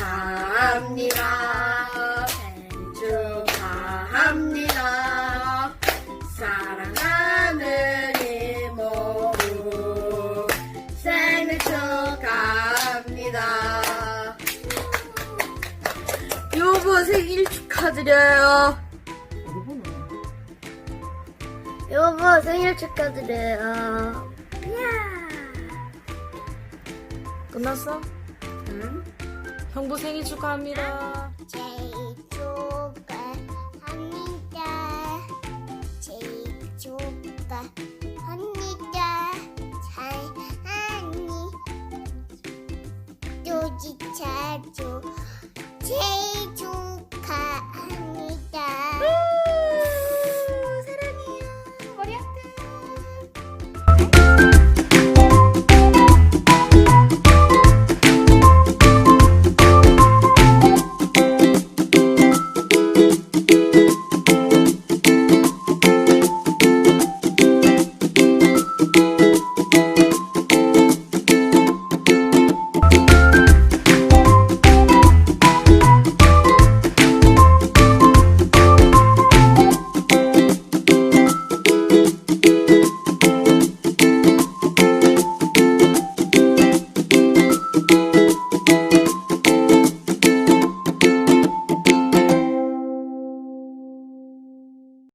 축하합니다. 생일 축하합니다. 사랑하는 이모부 생일 축하합니다. 요보, 생일 축하드려요. 요보, 생일 축하드려요. 끝났어? 응? 형부 생일 축하합니다. 제일 축하합니다. 제일 축하. 잘 주, 제일